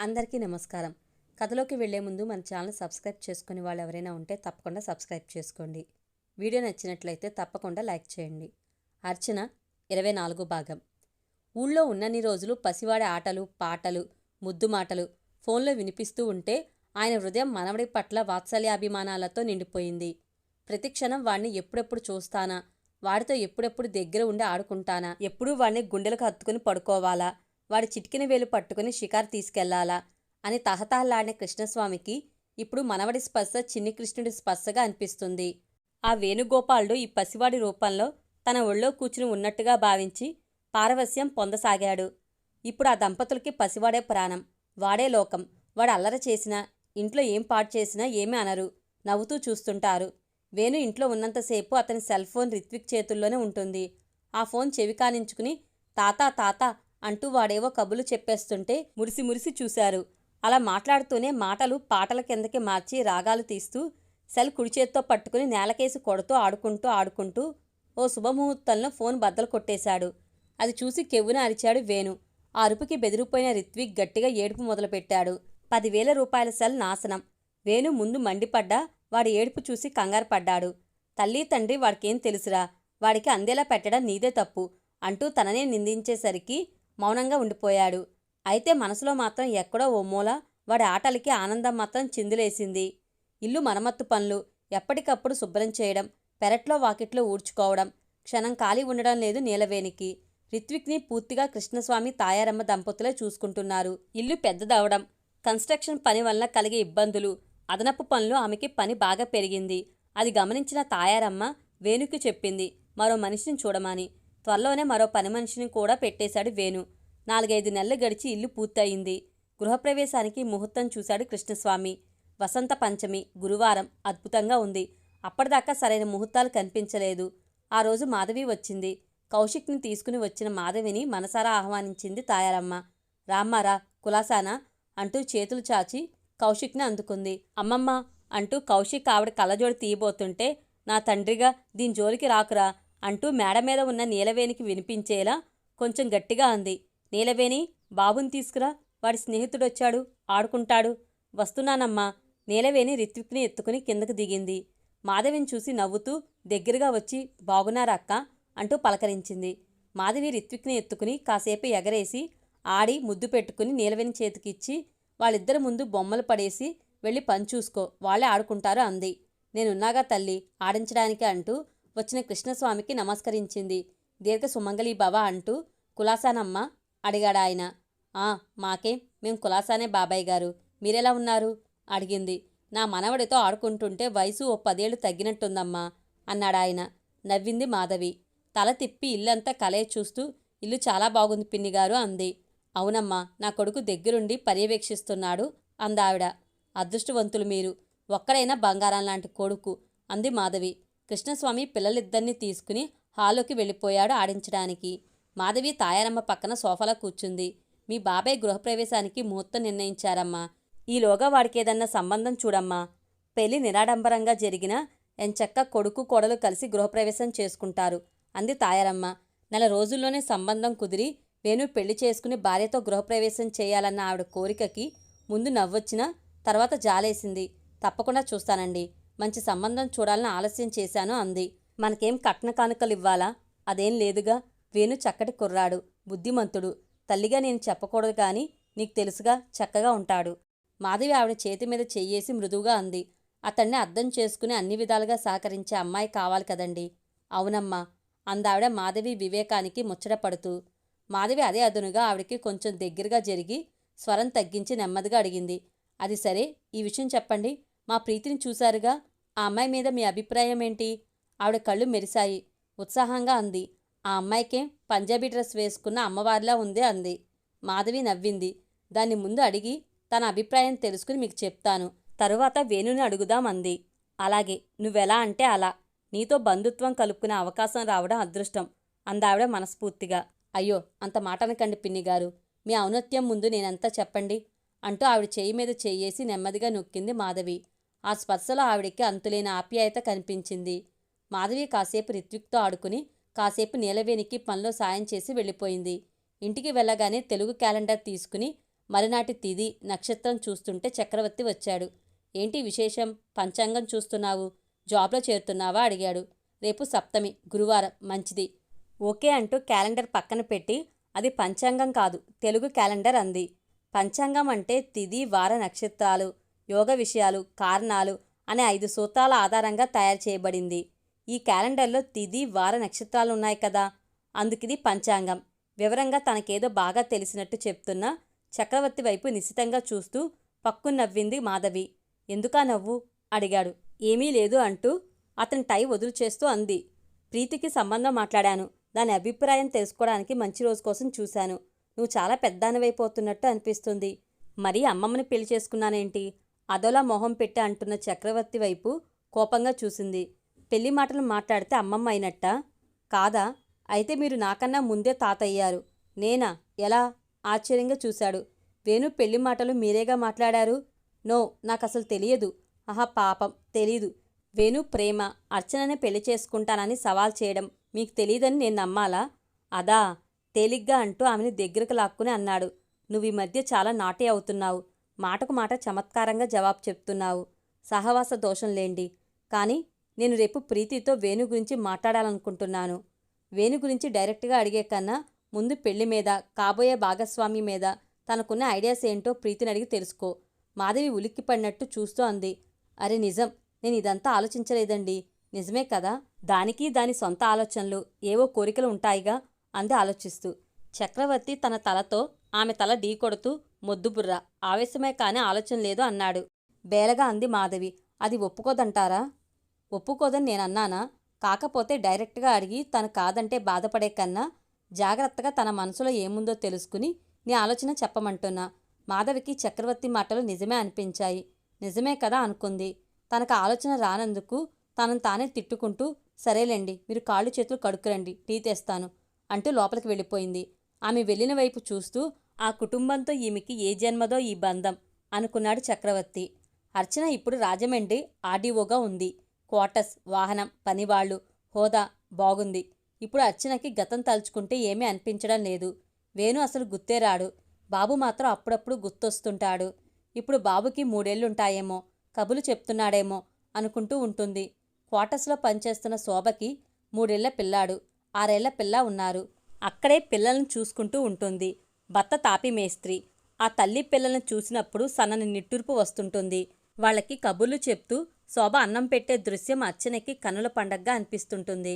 అందరికీ నమస్కారం. కథలోకి వెళ్ళే ముందు మన ఛానల్ సబ్స్క్రైబ్ చేసుకుని వాళ్ళు ఎవరైనా ఉంటే తప్పకుండా సబ్స్క్రైబ్ చేసుకోండి. వీడియో నచ్చినట్లయితే తప్పకుండా లైక్ చేయండి. అర్చన ఇరవై నాలుగు భాగం. ఊళ్ళో ఉన్నన్ని రోజులు పసివాడి ఆటలు పాటలు ముద్దు మాటలు ఫోన్లో వినిపిస్తూ ఉంటే ఆయన హృదయం మనవడి పట్ల వాత్సల్యాభిమానాలతో నిండిపోయింది. ప్రతి క్షణం వాణ్ణి ఎప్పుడెప్పుడు చూస్తానా? వాడితో ఎప్పుడెప్పుడు దగ్గర ఉండి ఆడుకుంటానా? ఎప్పుడూ వాడిని గుండెలకు హత్తుకుని పడుకోవాలా? వాడి చిటికిన వేలు పట్టుకుని షికారు తీసుకెళ్ళాలా? అని తహతహలాడిన కృష్ణస్వామికి ఇప్పుడు మనవడి స్పర్శ చిన్ని కృష్ణుడి స్పర్శగా అనిపిస్తుంది. ఆ వేణుగోపాలుడు ఈ పసివాడి రూపంలో తన ఒళ్ళో కూర్చుని ఉన్నట్టుగా భావించి పారవస్యం పొందసాగాడు. ఇప్పుడు ఆ దంపతులకి పసివాడే ప్రాణం వాడే లోకం. వాడు అల్లర చేసినా ఇంట్లో ఏం పాడు చేసినా ఏమీ అనరు. నవ్వుతూ చూస్తుంటారు. వేణు ఇంట్లో ఉన్నంతసేపు అతని సెల్ ఫోన్ రిత్విక్ చేతుల్లోనే ఉంటుంది. ఆ ఫోన్ చెవి కానించుకుని తాత తాత అంటూ వాడేవో కబులు చెప్పేస్తుంటే మురిసి మురిసి చూశారు. అలా మాట్లాడుతూనే మాటలు పాటల కిందకి మార్చి రాగాలు తీస్తూ సెల్ కుడి చేత్తో పట్టుకుని నేలకేసి కొడుతూ ఆడుకుంటూ ఆడుకుంటూ ఓ శుభముహూర్తంలో ఫోన్ బద్దలు కొట్టేశాడు. అది చూసి కెవ్వున అరిచాడు వేణు. ఆ అరుపుకి బెదిరిపోయిన రిత్విక్ గట్టిగా ఏడుపు మొదలుపెట్టాడు. పదివేల రూపాయల సెల్ నాశనం. వేణు ముందు మండిపడ్డా వాడి ఏడుపు చూసి కంగారు పడ్డాడు. తల్లి తండ్రి వాడికేం తెలుసురా? వాడికి అందేలా పెట్టడం నీదే తప్పు అంటూ తననే నిందించేసరికి మౌనంగా ఉండిపోయాడు. అయితే మనసులో మాత్రం ఎక్కడో ఓ మూల వాడి ఆటలకి ఆనందం మాత్రం చిందులేసింది. ఇల్లు మరమ్మత్తు పనులు ఎప్పటికప్పుడు శుభ్రం చేయడం పెరట్లో వాకిట్లో ఊడ్చుకోవడం క్షణం ఖాళీ ఉండడం లేదు నీలవేణికి. రిత్విక్ని పూర్తిగా కృష్ణస్వామి తాయారమ్మ దంపతులే చూసుకుంటున్నారు. ఇల్లు పెద్దదవడం కన్స్ట్రక్షన్ పని వల్ల కలిగే ఇబ్బందులు అదనపు పనులు ఆమెకి పని బాగా పెరిగింది. అది గమనించిన తాయారమ్మ వేణుకి చెప్పింది మరో మనిషిని చూడమని. త్వరలోనే మరో పని మనిషిని కూడా పెట్టేశాడు వేణు. నాలుగైదు నెలలు గడిచి ఇల్లు పూర్తయింది. గృహప్రవేశానికి ముహూర్తం చూశాడు కృష్ణస్వామి. వసంత పంచమి గురువారం అద్భుతంగా ఉంది. అప్పటిదాకా సరైన ముహూర్తాలు కనిపించలేదు. ఆ రోజు మాధవి వచ్చింది. కౌశిక్ని తీసుకుని వచ్చిన మాధవిని మనసారా ఆహ్వానించింది తాయారమ్మ. రామ్మారా కులాసానా? అంటూ చేతులు చాచి కౌశిక్ని అందుకుంది. అమ్మమ్మ అంటూ కౌశిక్ ఆవిడ కళ్ళజోడి తీయబోతుంటే నా తండ్రిగా దీని జోలికి రాకురా. అంటూ మేడ మీద ఉన్న నీలవేణికి వినిపించేలా కొంచెం గట్టిగా అంది. నీలవేణి బాబుని తీసుకురా వాడి స్నేహితుడొచ్చాడు ఆడుకుంటాడు. వస్తున్నానమ్మా నీలవేణి రిత్విక్ని ఎత్తుకుని కిందకు దిగింది. మాధవిని చూసి నవ్వుతూ దగ్గరగా వచ్చి బాగున్నారా అక్క? అంటూ పలకరించింది. మాధవి రిత్విక్ని ఎత్తుకుని కాసేపు ఎగరేసి ఆడి ముద్దు పెట్టుకుని నీలవేణి చేతికిచ్చి వాళ్ళిద్దరి ముందు బొమ్మలు పడేసి వెళ్ళి పని చూసుకో వాళ్ళే ఆడుకుంటారు అంది. నేనున్నాగా తల్లి ఆడించడానికి అంటూ వచ్చిన కృష్ణస్వామికి నమస్కరించింది. దీర్ఘ సుమంగళి భవ అంటూ కులాసానమ్మ అడిగాడు ఆయన. ఆ మాకేం? మేం కులాసానే బాబాయ్ గారు. మీరెలా ఉన్నారు? అడిగింది. నా మనవడితో ఆడుకుంటుంటే వయసు ఓ పదేళ్ళు తగ్గినట్టుందమ్మా అన్నాడాయన నవ్వింది మాధవి. తల తిప్పి ఇల్లంతా కలే చూస్తూ ఇల్లు చాలా బాగుంది పిన్నిగారు అంది. అవునమ్మా నా కొడుకు దగ్గరుండి పర్యవేక్షిస్తున్నాడు అందావిడ. అదృష్టవంతులు మీరు. ఒక్కడైనా బంగారం లాంటి కొడుకు అంది మాధవి. కృష్ణస్వామి పిల్లలిద్దరినీ తీసుకుని హాల్లోకి వెళ్ళిపోయాడు ఆడించడానికి. మాధవి తాయారమ్మ పక్కన సోఫాలో కూర్చుంది. మీ బాబాయ్ గృహప్రవేశానికి ముహూర్తం నిర్ణయించారమ్మా. ఈలోగా వాడికేదన్నా సంబంధం చూడమ్మా. పెళ్ళి నిరాడంబరంగా జరిగిన ఎంచక్క కొడుకు కోడలు కలిసి గృహప్రవేశం చేసుకుంటారు అంది తాయారమ్మ. నెల రోజుల్లోనే సంబంధం కుదిరి వేణు పెళ్ళి చేసుకుని భార్యతో గృహప్రవేశం చేయాలన్న ఆవిడ కోరికకి ముందు నవ్వొచ్చినా తర్వాత జాలేసింది. తప్పకుండా చూస్తానండి. మంచి సంబంధం చూడాలని ఆలస్యం చేశాను అంది. మనకేం కట్న కానుకలు ఇవ్వాలా అదేం లేదుగా. వేణు చక్కటి కుర్రాడు బుద్ధిమంతుడు. తల్లిగా నేను చెప్పకూడదు కానీ నీకు తెలుసుగా చక్కగా ఉంటాడు. మాధవి ఆవిడ చేతి మీద చెయ్యేసి మృదువుగా అంది. అతన్ని అర్థం చేసుకుని అన్ని విధాలుగా సహకరించే అమ్మాయి కావాలి కదండి. అవునమ్మా అందావిడ మాధవి వివేకానికి ముచ్చటపడుతూ మాధవి అదే అదునుగా ఆవిడకి కొంచెం దగ్గరగా జరిగి స్వరం తగ్గించి నెమ్మదిగా అడిగింది. అది సరే ఈ విషయం చెప్పండి. మా ప్రీతిని చూశారుగా. ఆ అమ్మాయి మీద మీ అభిప్రాయం ఏంటి? ఆవిడ కళ్ళు మెరిశాయి. ఉత్సాహంగా అంది. ఆ అమ్మాయికేం పంజాబీ డ్రెస్ వేసుకున్న అమ్మవారిలా ఉంది అంది. మాధవి నవ్వింది. దాన్ని ముందు అడిగి తన అభిప్రాయం తెలుసుకుని మీకు చెప్తాను. తరువాత వేణుని అడుగుదాం అంది. అలాగే నువ్వెలా అంటే అలా. నీతో బంధుత్వం కలుపుకునే అవకాశం రావడం అదృష్టం అందావిడ మనస్ఫూర్తిగా. అయ్యో అంత మాటనకండి పిన్నిగారు. మీ ఔన్నత్యం ముందు నేనంతా చెప్పండి? అంటూ ఆవిడ చేయి మీద చెయ్యేసి నెమ్మదిగా నొక్కింది మాధవి. ఆ స్పర్శలో ఆవిడకి అంతులేని ఆప్యాయత కనిపించింది. మాధవి కాసేపు రిత్విక్తో ఆడుకుని కాసేపు నీలవేనికి పనిలో సాయం చేసి వెళ్ళిపోయింది. ఇంటికి వెళ్ళగానే తెలుగు క్యాలెండర్ తీసుకుని మరునాటి తిది నక్షత్రం చూస్తుంటే చక్రవర్తి వచ్చాడు. ఏంటి విశేషం? పంచాంగం చూస్తున్నావు? జాబ్లో చేరుతున్నావా? అడిగాడు. రేపు సప్తమి గురువారం మంచిది. ఓకే అంటూ క్యాలెండర్ పక్కన పెట్టి అది పంచాంగం కాదు తెలుగు క్యాలెండర్ అంది. పంచాంగం అంటే తిది వార నక్షత్రాలు. యోగ విషయాలు కారణాలు అనే ఐదు సూత్రాల ఆధారంగా తయారు చేయబడింది. ఈ క్యాలెండర్లో తిది వార నక్షత్రాలు ఉన్నాయి కదా అందుకిది పంచాంగం. వివరంగా తనకేదో బాగా తెలిసినట్టు చెప్తున్న చక్రవర్తి వైపు నిశితంగా చూస్తూ పక్కు నవ్వింది మాధవి. ఎందుకా నవ్వు? అడిగాడు. ఏమీ లేదు అంటూ అతని టై వదులు చేస్తూ అంది. ప్రీతికి సంబంధం మాట్లాడాను. దాని అభిప్రాయం తెలుసుకోవడానికి మంచి రోజు కోసం చూశాను. నువ్వు చాలా పెద్దానివైపోతున్నట్టు అనిపిస్తుంది. మరి అమ్మమ్మని పెళ్ళి చేసుకున్నానేంటి? అదోలా మొహం పెట్టి అంటున్న చక్రవర్తి వైపు కోపంగా చూసింది. పెళ్ళి మాటలు మాట్లాడితే అమ్మమ్మ అయినట్టా? కాదా? అయితే మీరు నాకన్నా ముందే తాతయ్యారు. నేనా? ఎలా? ఆశ్చర్యంగా చూశాడు. వేణు పెళ్ళి మాటలు మీరేగా మాట్లాడారు? నో నాకు అసలు తెలియదు. ఆహా పాపం తెలీదు. వేణు ప్రేమ అర్చననే పెళ్ళి చేసుకుంటానని సవాల్ చేయడం మీకు తెలియదని నేను నమ్మాలా? అదా తేలిగ్గా అంటూ ఆమెని దగ్గరకు లాక్కుని అన్నాడు. నువ్వు ఈ మధ్య చాలా నాటి అవుతున్నావు. మాటకు మాట చమత్కారంగా జవాబు చెప్తున్నావు. సహవాస దోషం లేండి. కానీ నేను రేపు ప్రీతితో వేణు గురించి మాట్లాడాలనుకుంటున్నాను. వేణు గురించి డైరెక్ట్గా అడిగే కన్నా ముందు పెళ్ళి మీద కాబోయే భాగస్వామి మీద తనకున్న ఐడియాస్ ఏంటో ప్రీతిని అడిగి తెలుసుకో. మాధవి ఉలిక్కిపడినట్టు చూస్తూ అంది. అరే నిజం నేను ఇదంతా ఆలోచించలేదండి. నిజమే కదా దానికి దాని సొంత ఆలోచనలు ఏవో కోరికలు ఉంటాయిగా అంది ఆలోచిస్తూ. చక్రవర్తి తన తలతో ఆమె తల ఢీకొడుతూ మొద్దుబుర్ర. ఆవేశమే కాని ఆలోచన లేదు అన్నాడు. బేలగా అంది మాధవి. అది ఒప్పుకోదంటారా? ఒప్పుకోదని నేనన్నానా? కాకపోతే డైరెక్ట్గా అడిగి తను కాదంటే బాధపడే కన్నా జాగ్రత్తగా తన మనసులో ఏముందో తెలుసుకుని నీ ఆలోచన చెప్పమంటున్నా. మాధవికి చక్రవర్తి మాటలు నిజమే అనిపించాయి. నిజమే కదా అనుకుంది. తనకు ఆలోచన రానందుకు తనను తానే తిట్టుకుంటూ సరేలేండి మీరు కాళ్ళు చేతులు కడుక్కురండి టీ తెస్తాను అంటూ లోపలికి వెళ్ళిపోయింది. ఆమె వెళ్ళిన వైపు చూస్తూ ఆ కుటుంబంతో ఈమెకి ఏ జన్మదో ఈ బంధం అనుకున్నాడు చక్రవర్తి. అర్చన ఇప్పుడు రాజమండ్రి ఆర్డీఓగా ఉంది. క్వార్టర్స్ వాహనం పనివాళ్ళు హోదా బాగుంది. ఇప్పుడు అర్చనకి గతం తలుచుకుంటే ఏమీ అనిపించడం లేదు. వేణు అసలు గుర్తేరాడు బాబు మాత్రం అప్పుడప్పుడు గుర్తొస్తుంటాడు. ఇప్పుడు బాబుకి మూడేళ్ళుంటాయేమో కబులు చెప్తున్నాడేమో అనుకుంటూ ఉంటుంది. క్వార్టర్స్లో పనిచేస్తున్న శోభకి మూడేళ్ళ పిల్లాడు. ఆరేళ్ళ పిల్ల ఉన్నారు. అక్కడే పిల్లలను చూసుకుంటూ ఉంటుంది. భర్త తాపి మేస్త్రి. ఆ తల్లి పిల్లలను చూసినప్పుడు సన్నని నిట్టూర్పు వస్తుంటుంది. వాళ్ళకి కబుర్లు చెప్తూ శోభ అన్నం పెట్టే దృశ్యం అర్చనకి కన్నుల పండగగా అనిపిస్తుంటుంది.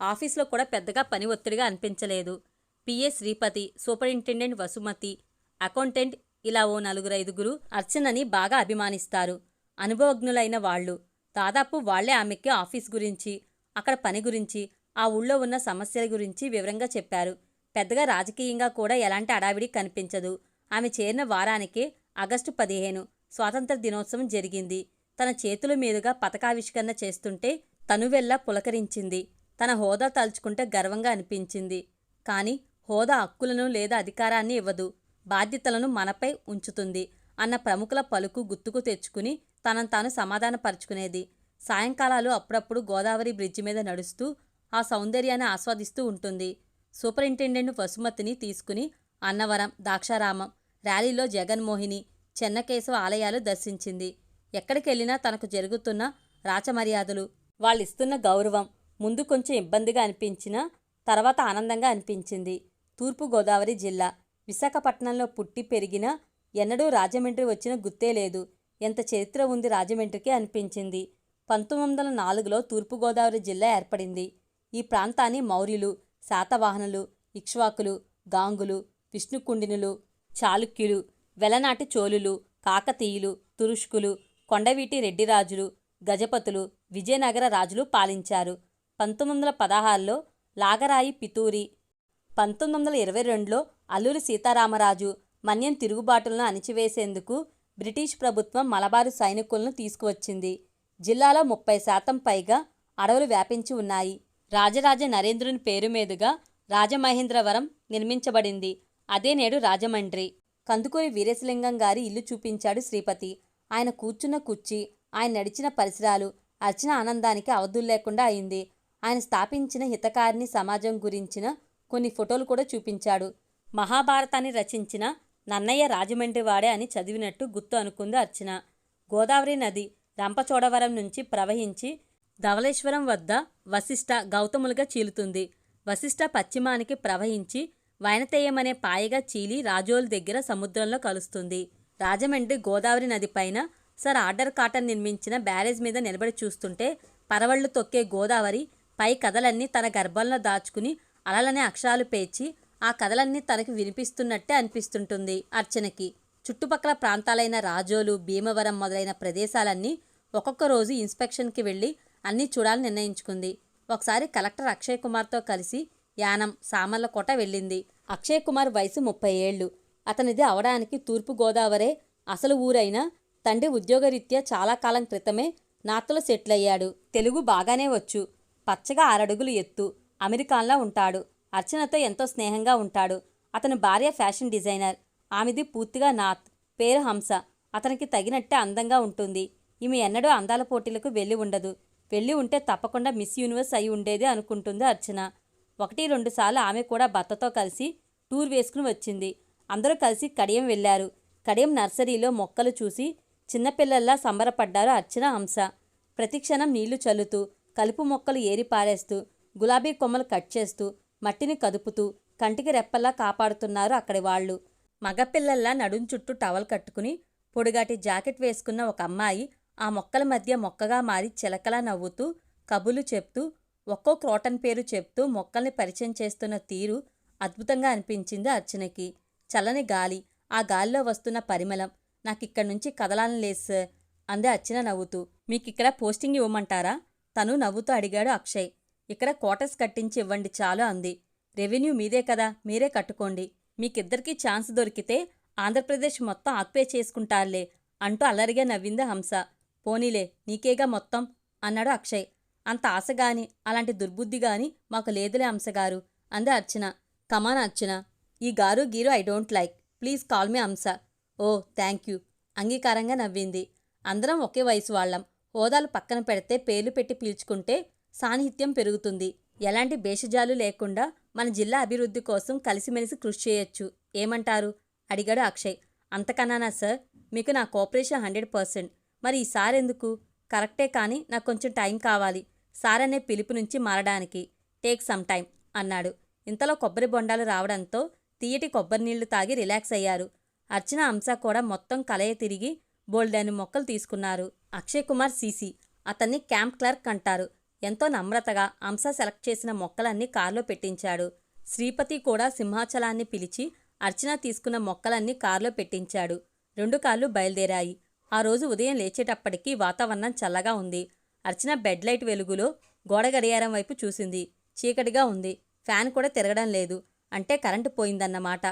ఆఫీస్లో కూడా పెద్దగా పని ఒత్తిడిగా అనిపించలేదు. PA Sripati superintendent Vasumathi accountant ఇలా ఓ నలుగురైదుగురు అర్చనని బాగా అభిమానిస్తారు. అనుభవజ్ఞులైన వాళ్ళు. దాదాపు వాళ్ళే ఆమెకి ఆఫీస్ గురించి అక్కడ పని గురించి ఆ ఊళ్ళో ఉన్న సమస్యల గురించి వివరంగా చెప్పారు. పెద్దగా రాజకీయంగా కూడా ఎలాంటి అడావిడి కనిపించదు. ఆమె చేరిన వారానికే ఆగస్టు పదిహేను స్వాతంత్ర దినోత్సవం జరిగింది. తన చేతుల మీదుగా పథకావిష్కరణ చేస్తుంటే తనువెల్లా పులకరించింది. తన హోదా తలుచుకుంటే గర్వంగా అనిపించింది. కానీ హోదా హక్కులను లేదా అధికారాన్ని ఇవ్వదు. బాధ్యతలను మనపై ఉంచుతుంది అన్న ప్రముఖుల పలుకు గుర్తుకు తెచ్చుకుని తనను తాను సమాధానపరుచుకునేది. సాయంకాలాలు అప్పుడప్పుడు గోదావరి బ్రిడ్జి మీద నడుస్తూ ఆ సౌందర్యాన్ని ఆస్వాదిస్తూ ఉంటుంది. సూపరింటెండెంట్ వసుమతిని తీసుకుని అన్నవరం దాక్షారామం ర్యాలీలో జగన్మోహిని చెన్నకేశవ ఆలయాలు దర్శించింది. ఎక్కడికెళ్ళినా తనకు జరుగుతున్న రాచమర్యాదలు వాళ్ళిస్తున్న గౌరవం ముందు కొంచెం ఇబ్బందిగా అనిపించినా తర్వాత ఆనందంగా అనిపించింది. తూర్పుగోదావరి జిల్లా విశాఖపట్నంలో పుట్టి పెరిగిన ఎన్నడూ రాజమండ్రి వచ్చిన గుర్తే లేదు. ఎంత చరిత్ర ఉంది రాజమండ్రికి అనిపించింది. పంతొమ్మిది వందల నాలుగులో తూర్పుగోదావరి జిల్లా ఏర్పడింది. ఈ ప్రాంతాన్ని మౌర్యులు శాతవాహనులు ఇక్ష్వాకులు గాంగులు విష్ణుకుండినులు చాళుక్యులు వెలనాటి చోళులు కాకతీయులు తురుష్కులు కొండవీటి రెడ్డిరాజులు గజపతులు విజయనగర రాజులు పాలించారు. పంతొమ్మిది వందల పదహారులో లాగరాయి పితూరి పంతొమ్మిది వందల ఇరవై రెండులో అల్లూరి సీతారామరాజు మన్యం తిరుగుబాటులను అణిచివేసేందుకు బ్రిటిష్ ప్రభుత్వం మలబారు సైనికులను తీసుకువచ్చింది. జిల్లాలో ముప్పై శాతం పైగా అడవులు వ్యాపించి ఉన్నాయి. రాజరాజ నరేంద్రుని పేరు మీదుగా రాజమహేంద్రవరం నిర్మించబడింది. అదే నేడు రాజమండ్రి. కందుకూరి వీరేశలింగం గారి ఇల్లు చూపించాడు శ్రీపతి. ఆయన కూర్చున్న కుర్చీ ఆయన నడిచిన పరిసరాలు అర్చన ఆనందానికి అవధులు లేకుండా అయింది. ఆయన స్థాపించిన హితకారిణి సమాజం గురించిన కొన్ని ఫోటోలు కూడా చూపించాడు. మహాభారతాన్ని రచించిన నన్నయ్య రాజమండ్రి వాడే అని చదివినట్టు గుర్తు అనుకుంది అర్చన. గోదావరి నది రంపచోడవరం నుంచి ప్రవహించి ధవళేశ్వరం వద్ద వశిష్ట గౌతములుగా చీలుతుంది. వశిష్ట పశ్చిమానికి ప్రవహించి వైనతేయమనే పాయగా చీలి రాజోలు దగ్గర సముద్రంలో కలుస్తుంది. రాజమండ్రి గోదావరి నది పైన సర్ ఆర్డర్ కాటన్ నిర్మించిన బ్యారేజ్ మీద నిలబడి చూస్తుంటే పరవళ్ళు తొక్కే గోదావరి పై కథలన్నీ తన గర్భంలో దాచుకుని అలలనే అక్షరాలు పేర్చి ఆ కథలన్నీ తనకి వినిపిస్తున్నట్టే అనిపిస్తుంటుంది అర్చనకి. చుట్టుపక్కల ప్రాంతాలైన రాజోలు భీమవరం మొదలైన ప్రదేశాలన్నీ ఒక్కొక్క రోజు ఇన్స్పెక్షన్కి వెళ్ళి అన్నీ చూడాలని నిర్ణయించుకుంది. ఒకసారి కలెక్టర్ అక్షయ్ కుమార్తో కలిసి యానం సామర్లకోట వెళ్ళింది. అక్షయ్ కుమార్ వయసు ముప్పై ఏళ్ళు. అతనిది అవడానికి తూర్పు గోదావరే అసలు ఊరైన తండ్రి ఉద్యోగరీత్యా చాలా కాలం క్రితమే నార్త్లో సెటిల్ అయ్యాడు. తెలుగు బాగానే వచ్చు. పచ్చగా ఆరడుగులు ఎత్తు. అమెరికాన్లా ఉంటాడు. అర్చనతో ఎంతో స్నేహంగా ఉంటాడు. అతని భార్య ఫ్యాషన్ డిజైనర్. ఆమెది పూర్తిగా నాత్ పేరు హంస. అతనికి తగినట్టే అందంగా ఉంటుంది. ఈమె ఎన్నడూ అందాల పోటీలకు వెళ్ళి ఉండదు. వెళ్ళి ఉంటే తప్పకుండా మిస్ యూనివర్స్ అయి ఉండేది అనుకుంటుంది అర్చన. ఒకటి రెండు సార్లు ఆమె కూడా భర్తతో కలిసి టూర్ వేసుకుని వచ్చింది. అందరూ కలిసి కడియం వెళ్ళారు. కడియం నర్సరీలో మొక్కలు చూసి చిన్నపిల్లల్లా సంబరపడ్డారు అర్చన హంస. ప్రతిక్షణం నీళ్ళు చల్లుతూ కలుపు మొక్కలు ఏరి పారేస్తూ గులాబీ కొమ్మలు కట్ చేస్తూ మట్టిని కదుపుతూ కంటికి రెప్పల్లా కాపాడుతున్నారు అక్కడి వాళ్ళు. మగపిల్లల్లా నడుం చుట్టూ టవల్ కట్టుకుని పొడిగాటి జాకెట్ వేసుకున్న ఒక అమ్మాయి ఆ మొక్కల మధ్య మొక్కగా మారి చిలకలా నవ్వుతూ కబులు చెప్తూ ఒక్కో క్రోటన్ పేరు చెప్తూ మొక్కల్ని పరిచయం చేస్తున్న తీరు అద్భుతంగా అనిపించింది అర్చనకి. చల్లని గాలి ఆ గాలిలో వస్తున్న పరిమళం నాకిక్కడి నుంచి కదలాలని లేదు సార్ అందే అర్చన నవ్వుతూ. మీకిక్కడ పోస్టింగ్ ఇవ్వమంటారా? తను నవ్వుతూ అడిగాడు అక్షయ్. ఇక్కడ క్వార్టర్స్ కట్టించి ఇవ్వండి చాలు అంది. రెవెన్యూ మీదే కదా మీరే కట్టుకోండి. మీకిద్దరికీ ఛాన్స్ దొరికితే ఆంధ్రప్రదేశ్ మొత్తం ఆక్పే చేసుకుంటారులే అంటూ అల్లరిగా నవ్వింది హంస. పోనీలే నీకేగా మొత్తం? అన్నాడు అక్షయ్. అంత ఆశగాని అలాంటి దుర్బుద్ధి గాని మాకు లేదులే అంశగారు అంది అర్చన. Come on Archana. ఈ గారు gear I don't like. Please call me అంశ ఓ థ్యాంక్ యూ. అంగీకారంగా నవ్వింది. అందరం ఒకే వయసు వాళ్ళం. హోదాలు పక్కన పెడితే పేర్లు పెట్టి పీల్చుకుంటే సాన్నిహిత్యం పెరుగుతుంది. ఎలాంటి భేషజాలు లేకుండా మన జిల్లా అభివృద్ధి కోసం కలిసిమెలిసి కృషి చేయొచ్చు. ఏమంటారు? అడిగాడు అక్షయ్. అంతకన్నానా సార్? మీకు నా కోఆపరేషన్ హండ్రెడ్ పర్సెంట్. మరి ఈసారి ఎందుకు? కరెక్టే కానీ నాకు కొంచెం టైం కావాలి. సార్ అనే పిలుపు నుంచి మారడానికి. టేక్ సమ్ టైం అన్నాడు. ఇంతలో కొబ్బరి బొండాలు రావడంతో తీయటి కొబ్బరి నీళ్ళు తాగి రిలాక్స్ అయ్యారు. అర్చన అంశ కూడా మొత్తం కలయ తిరిగి బోల్డని మొక్కలు తీసుకున్నారు. అక్షయ్ కుమార్ సీసీ. అతన్ని క్యాంప్ క్లర్క్ అంటారు. ఎంతో నమ్రతగా అంశ సెలెక్ట్ చేసిన మొక్కలన్నీ కారులో పెట్టించాడు. శ్రీపతి కూడా సింహాచలాన్ని పిలిచి అర్చన తీసుకున్న మొక్కలన్నీ కారులో పెట్టించాడు. రెండు కార్లు బయలుదేరాయి. ఆ రోజు ఉదయం లేచేటప్పటికీ వాతావరణం చల్లగా ఉంది. అర్చన బెడ్ లైట్ వెలుగులో గోడ గడియారం వైపు చూసింది. చీకటిగా ఉంది. ఫ్యాన్ కూడా తిరగడం లేదు. అంటే కరెంటు పోయిందన్నమాట.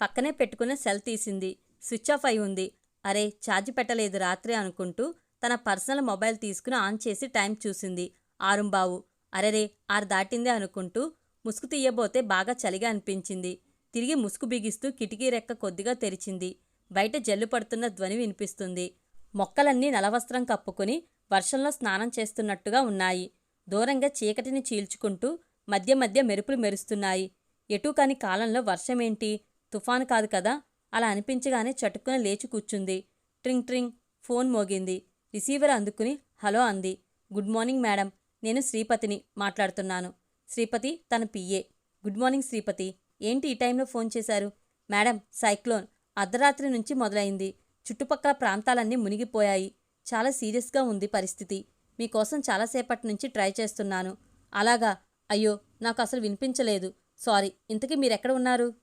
పక్కనే పెట్టుకున్న సెల్ తీసింది. స్విచ్ ఆఫ్ అయి ఉంది. అరే ఛార్జ్ పెట్టలేదు రాత్రి అనుకుంటూ తన పర్సనల్ మొబైల్ తీసుకుని ఆన్ చేసి టైం చూసింది. ఆరుంబావు అరెరే ఆరు దాటిందే అనుకుంటూ ముసుగు తీయబోతే బాగా చలిగా అనిపించింది. తిరిగి ముసుగు బిగిస్తూ కిటికీ రెక్క కొద్దిగా తెరిచింది. బయట జల్లు పడుతున్న ధ్వని వినిపిస్తుంది. మొక్కలన్నీ నలవస్త్రం కప్పుకుని వర్షంలో స్నానం చేస్తున్నట్టుగా ఉన్నాయి. దూరంగా చీకటిని చీల్చుకుంటూ మధ్య మధ్య మెరుపులు మెరుస్తున్నాయి. ఎటు కాని కాలంలో వర్షమేంటి? తుఫాను కాదు కదా? అలా అనిపించగానే చటుక్కున లేచి కూర్చుంది. ట్రింగ్ ట్రింగ్ ఫోన్ మోగింది. రిసీవర్ అందుకుని హలో అంది. Good morning madam. నేను శ్రీపతిని మాట్లాడుతున్నాను. శ్రీపతి తన పిఏ గుడ్ మార్నింగ్ శ్రీపతి. ఏంటి ఈ టైంలో ఫోన్ చేశారు? మేడం సైక్లోన్ అర్ధరాత్రి నుంచి మొదలైంది. చుట్టుపక్కల ప్రాంతాలన్నీ మునిగిపోయాయి. చాలా సీరియస్గా ఉంది పరిస్థితి. మీకోసం చాలాసేపటి నుంచి ట్రై చేస్తున్నాను. అలాగా. అయ్యో నాకు అసలు వినిపించలేదు. సారీ. ఇంతకీ మీరెక్కడ ఉన్నారు?